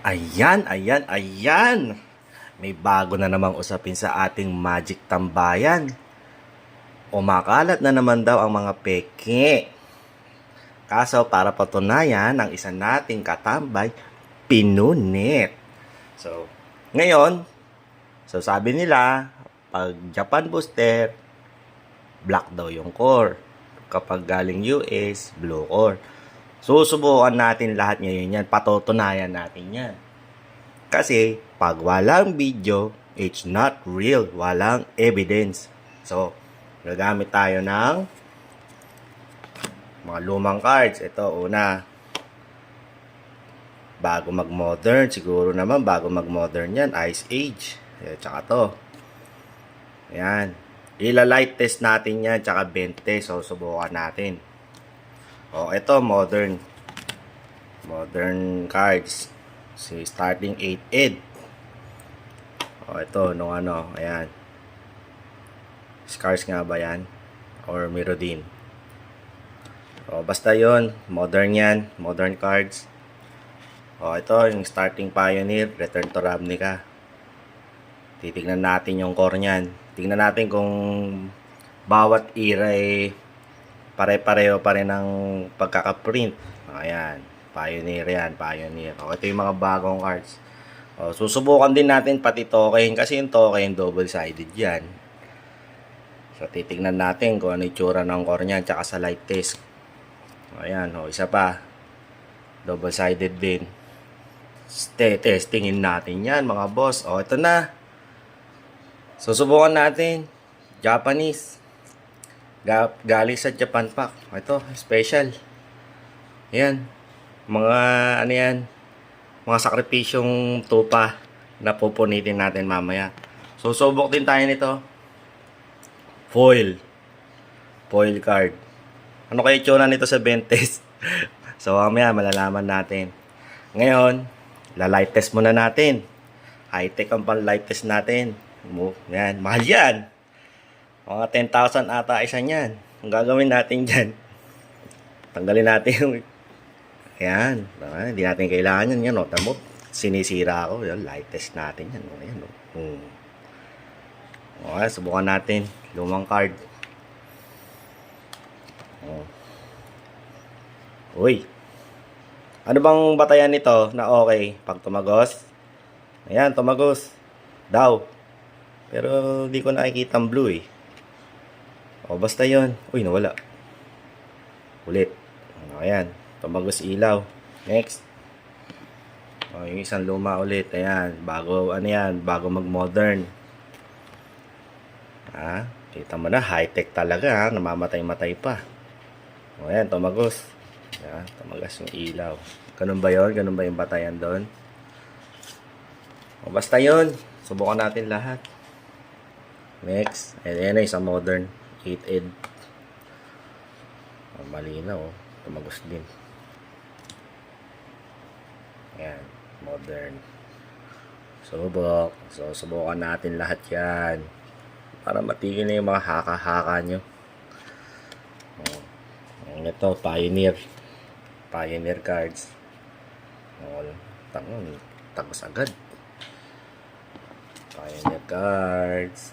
Ayan, ayan, ayan. May bago na namang usapin sa ating Magic Tambayan. Umakalat na naman daw ang mga peke. Kaso para patunayan ang isa nating katambay, pinunit. So, ngayon, so sabi nila, pag Japan booster, black daw yung core. Kapag galing US, blue core. Susubukan natin lahat ngayon yan. Patutunayan natin yan. Kasi, pag walang video, it's not real. Walang evidence. So, gagamit tayo ng mga lumang cards. Ito, una. Bago mag-modern. Siguro naman, bago mag-modern yan. Ice Age. Eh, tsaka to. Ayan. Ila-light test natin yan. Tsaka 20. So, subukan natin. O, ito, modern. Modern cards. Si starting 8 ed. O, ito, nung ano, ayan. Scars nga ba yan? Or Mirodin? O, basta yon Modern yan. Modern cards. O, ito, yung starting Pioneer. Return to Ravnica. Titignan natin yung core niyan. Tingnan natin kung bawat era eh pare-pareho pa rin ng pagkakaprint. Ayan. Pioneer yan. Pioneer. O, ito yung mga bagong cards. O, susubukan din natin pati token kasi yung token double-sided yan. So, titignan natin kung ano yung tsura ng core niyan tsaka sa light test. Ayan. O, isa pa. Double-sided din. Ste testingin natin yan mga boss. O, ito na. Susubukan natin. Japanese. Ga galing sa Japan Pack. Ito, special. Yan. Mga, ano yan, mga sakripisyong tupa na pupunitin natin mamaya. So, subok din tayo nito. Foil. Foil card. Ano kaya itsura nito sa Bentes? so, mamaya malalaman natin. Ngayon, la-light test muna natin. High-tech ang pang-light test natin. Yan, mahal yan. Mga 10,000 ata isa niyan. Ang gagawin natin dyan, tanggalin natin yung... Ayan. Ah, Hindi natin kailangan yan. Yan, no? Tamo, sinisira ako. Yan, light test natin yan. No? Ayan, no? Hmm. Okay, subukan natin. Lumang card. Oh. Uy. Ano bang batayan nito na okay pag tumagos? Ayan, tumagos. Daw. Pero di ko nakikita ang blue eh. O, basta yon Uy, nawala. Ulit. O, ayan. Tumagos ilaw. Next. O, yung isang luma ulit. Ayan. Bago, ano yan? Bago mag-modern. Ha? Kita mo na, high-tech talaga ha. Namamatay-matay pa. O, ayan. Tumagos. Ayan. Tumagas yung ilaw. Ganun ba yon Ganun ba yung batayan doon? O, basta yon Subukan natin lahat. Next. Ayan na isang modern. 8 ed. Oh, malinaw. Oh. Tumagos din. Ayan. Modern. Subok. So, subukan natin lahat yan. Para matigil na yung mga haka-haka nyo. Oh. Ito, Pioneer. Pioneer cards. Oh, tangon. Tagos agad. Pioneer cards.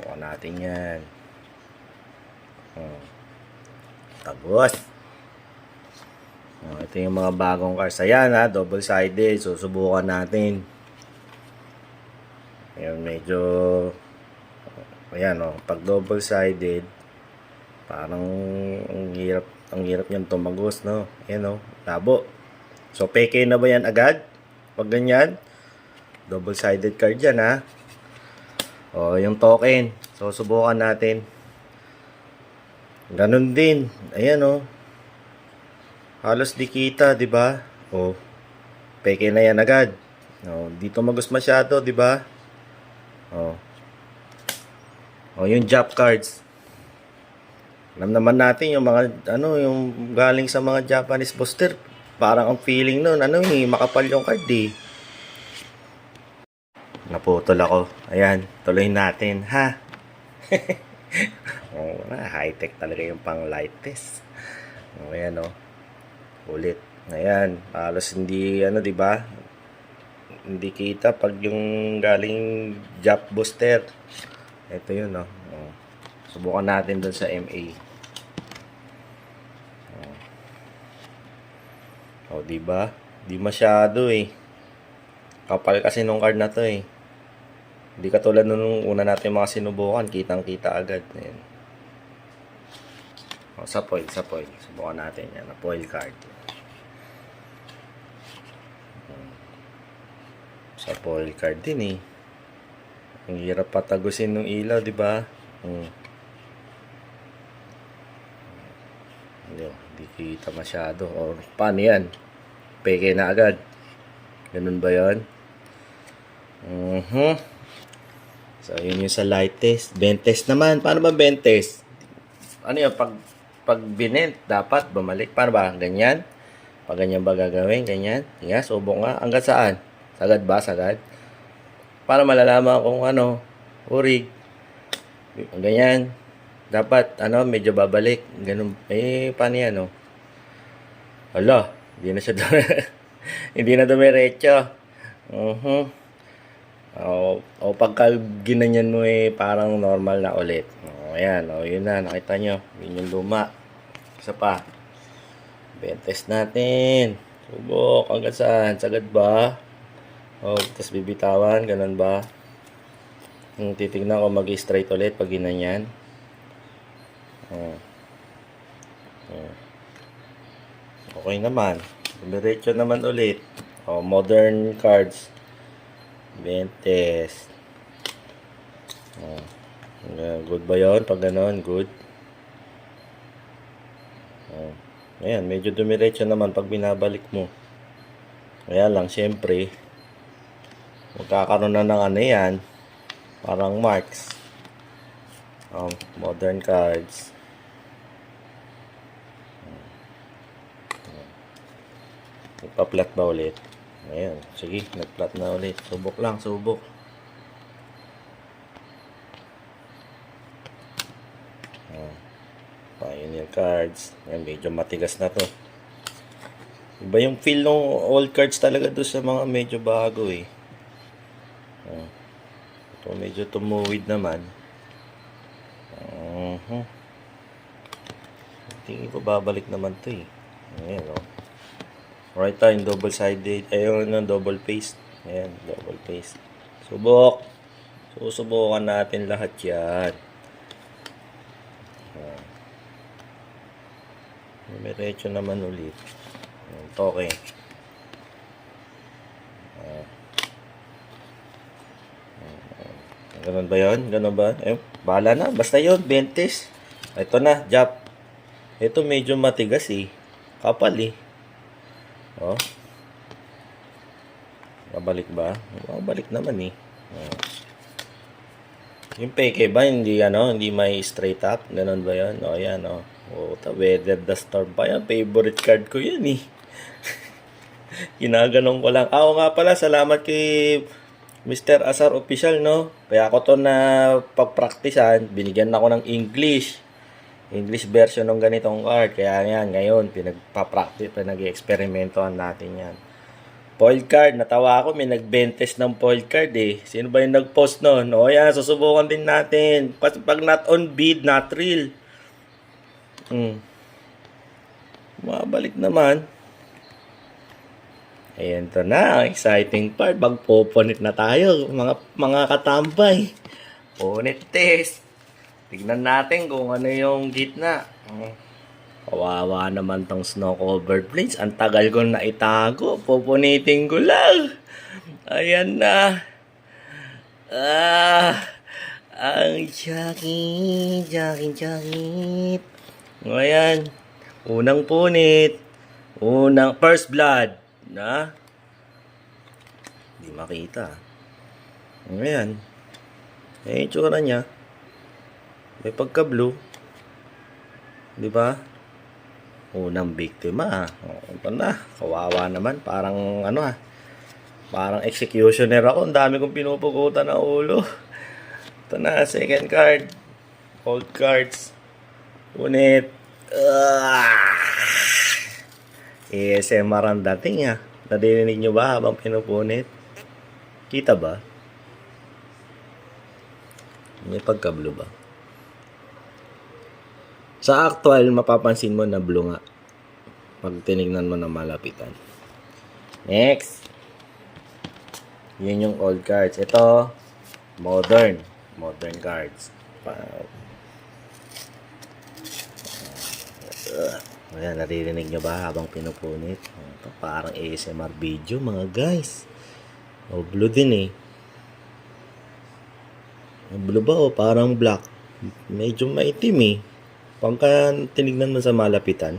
Bukan natin yan. Oh. Tagos. Oh, ito yung mga bagong cards. Ayan ha, double-sided. Susubukan natin. Ayan, medyo... Ayan oh, pag double-sided, parang ang hirap, ang hirap niyan tumagos, no? Ayan oh, labo. So, peke na ba yan agad? Pag ganyan, double-sided card yan ha. O, yung token. So, subukan natin. Ganun din. Ayan, oh. Halos di kita, di ba? O, peke na yan agad. O, dito magus masyado, di ba? O. O, yung job cards. Alam naman natin yung mga, ano, yung galing sa mga Japanese booster. Parang ang feeling nun, ano, eh, makapal yung card, eh. Naputol ako. Ayan, tuloy natin, ha? oh, high-tech talaga yung pang light test. Oh, ayan, oh. Ulit. Ayan, halos hindi, ano, di ba? hindi kita pag yung galing Jap Booster. Ito yun, oh. oh. Subukan natin doon sa MA. Oh, di ba? Di masyado eh. Kapal kasi nung card na to eh. Hindi katulad nung una natin mga sinubukan, kitang-kita agad. Ayan. Oh, sa foil, sa foil. Subukan natin yan, na foil card. Hmm. Sa foil card din eh. Ang hirap patagusin ng ilaw, di ba? Hmm. Hindi, hindi kita masyado. O, paano yan? Peke na agad. Ganun ba yon? Mhm. So, yun yung sa light test. Bend test naman. Paano ba bend test? Ano yun? Pag, pag binent, dapat bumalik. Paano ba? Ganyan? Pag ganyan ba gagawin? Ganyan? Nga, subok nga. Hanggang saan? Sagad ba? Sagad? Para malalaman kung ano, urig. Ganyan. Dapat, ano, medyo babalik. Ganun. Eh, paano yan, oh? Hala, hindi na siya hindi na dumiretso. Mhm. O, o pagka ginanyan mo eh, parang normal na ulit. O, ayan, o, yun na, nakita nyo. Yun yung luma. Isa pa. Bentest natin. Subok, hanggang saan? Sagad ba? O, tapos bibitawan, ganun ba? Hmm, titignan ko mag-straight ulit pag ginanyan. O. O. Okay naman. Diretso naman ulit. O, modern cards. Bentes. O. Good ba yun? Pag ganon, good. O. Ayan, medyo dumiretso naman pag binabalik mo. Kaya lang, syempre, magkakaroon na ng ano yan. Parang marks. Um, modern cards. Nagpa-flat ba ulit? Ayan. Sige, nag-flat na ulit. Subok lang, subok. Ayan. Pioneer cards. Ayan, medyo matigas na to. Iba yung feel ng old cards talaga doon sa mga medyo bago eh. Ayan. Ito medyo tumuwid naman. Uh-huh. Tingin ko babalik naman to eh. Ayan. Oh. Right time, double-sided. Ayun ng double paste. Ayan, double paste. Subok. Susubukan natin lahat yan. Diretso naman ulit. Ayan, toke. Ayan. Ganun ba yun? Ganun ba? Eh, bahala na. Basta yun, 20. Ito na, Jap. Ito medyo matigas eh. Kapal eh. Oh. Babalik ba? Babalik naman eh. Oh. Yung peke ba, hindi ano, hindi may straight up? Ganun ba yun? O, oh, yan o. Oh. Oh, ta weather the storm pa yan. Favorite card ko yan eh. Ginaganon ko lang. Ah, nga pala, salamat kay Mr. Asar Official, no? Kaya ako to na pagpraktisan, binigyan ako ng English. English version ng ganitong card. Kaya yan, ngayon, pinagpa-practice, pinag-experimentohan natin yan. Foil card, natawa ako, may nag-bentes ng foil card eh. Sino ba yung nag-post nun? O yan, susubukan din natin. Pag, pag not on bid, not real. Hmm. Mabalik naman. Ayan to na, exciting part. Magpoponit na tayo, mga mga katambay. Ponit test. Tignan natin kung ano yung gitna. Kawawa naman tong snow covered plains. Ang tagal ko na itago. Pupunitin ko lang. Ayan na. Ah, ang jakit, jakit, jakit. Ayan. Unang punit. Unang first blood. Na? Hindi makita. Ayan. Eh, itsura niya. May pagka-blue. Di ba? Unang biktima. O, ito na. Kawawa naman. Parang ano ah. Parang executioner ako. Ang dami kong pinupukutan na ulo. Ito na. Second card. Old cards. Unit. Ah! ASMR ang dating ah. Nadinig nyo ba habang pinupunit? Kita ba? May pagka-blue ba? Sa actual, mapapansin mo na blue nga. Pag tinignan mo na malapitan. Next. Yan yung old cards. Ito, modern. Modern cards. Ayan, naririnig nyo ba habang pinupunit? Ito, parang ASMR video mga guys. O, blue din eh. O, blue ba o parang black? Medyo maitim eh. Pagka tinignan mo sa malapitan.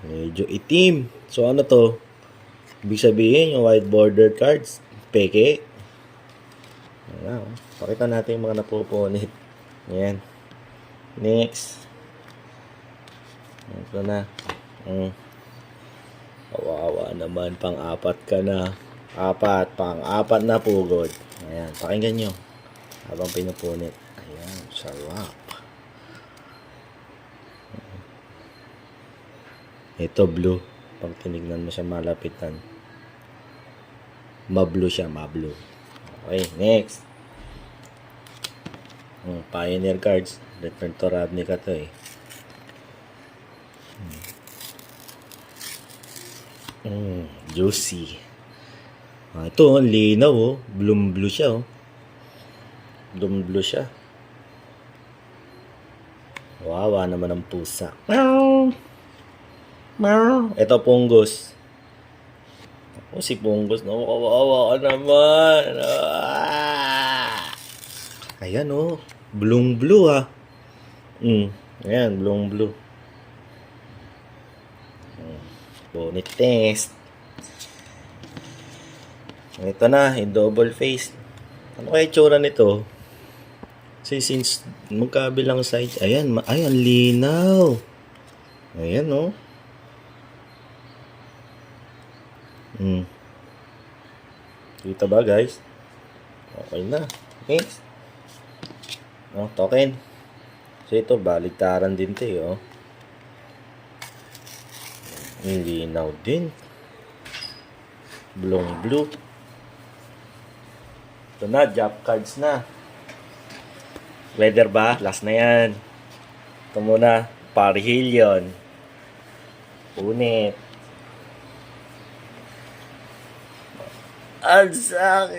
Medyo itim. So ano to? Ibig sabihin yung white border cards. Peke. Ayan, oh. Pakita natin yung mga napupunit. Ayan. Next. Ito na. Mm. Kawawa naman, pang-apat ka na. Apat, pang-apat na pugod. Ayan, pakinggan nyo. Habang pinupunit. Ayan, sarap. Ito blue. Pag tinignan mo siya malapitan. Mablu siya, mablu. Okay, next. Hmm, Pioneer cards. Return to Ravnica to eh. Mm, juicy. Ah, ito, ang linaw oh. Bloom blue siya oh. Bloom blue siya. Wawa naman ang pusa. Meow. Meow. Ito, punggos. Ako si punggos na kawawa ka naman. Ah. Ayan oh. Bloom blue ah. Mm. Ayan, bloom blue. Bonnet test. Ito na, yung double face. Ano kaya itsura nito? Kasi since magkabilang side, ayan, ma- ay, ang linaw. Ayan, oh. Hmm. Kita ba, guys? Okay na. Next. Oh, token. So, ito, baligtaran din to, eh, oh. Linaw din. Blong blue. Ito na, job cards na. Weather ba? Last na yan. Ito muna, Parhilion. Punit. Ang sakit!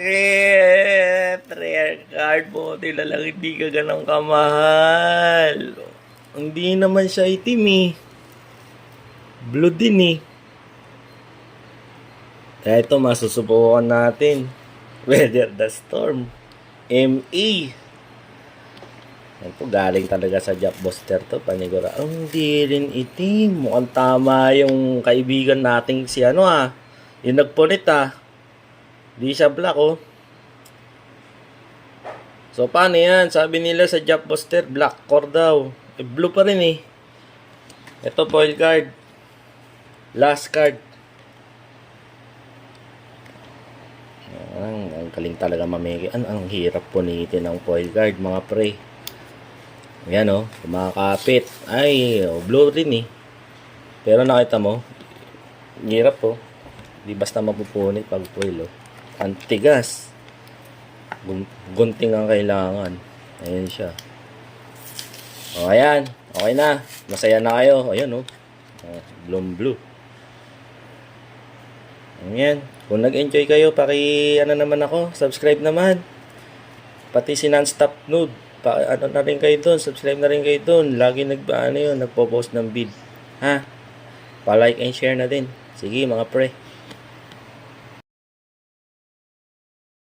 Rare card mo, tila lang hindi ka ganang kamahal. Hindi naman siya itim eh. Blue din eh. Kaya ito, masusubukan natin. Weather the Storm. ME. Yan po, galing talaga sa Jap Buster to, panigura. Ang di rin itim. Mukhang tama yung kaibigan nating si ano ah. Yung nagpunit ah. Di siya black oh. So paano yan? Sabi nila sa Jap Buster, black core daw. Eh, blue pa rin eh. Ito foil card. Last card. Ang, ang galing talaga mamigay. Ang, ang hirap punitin ng foil card, mga pre. Ayan oh, kumakapit. Ay, oh, blue rin eh. Pero nakita mo, hirap po. Oh. Di basta mapupunit pag foil oh. Ang tigas. Gun- gunting ang kailangan. Ayan siya. O, ayan. Okay na. Masaya na kayo. Ayan oh. Oh, Bloom blue. Ayan. Kung nag-enjoy kayo, paki ano naman ako, subscribe naman. Pati si Non-Stop Nude. Pa, ano na rin kayo doon, subscribe na rin kayo doon. Lagi nag, ano yun, nagpo-post ng vid. Ha? Pa-like and share na din. Sige mga pre.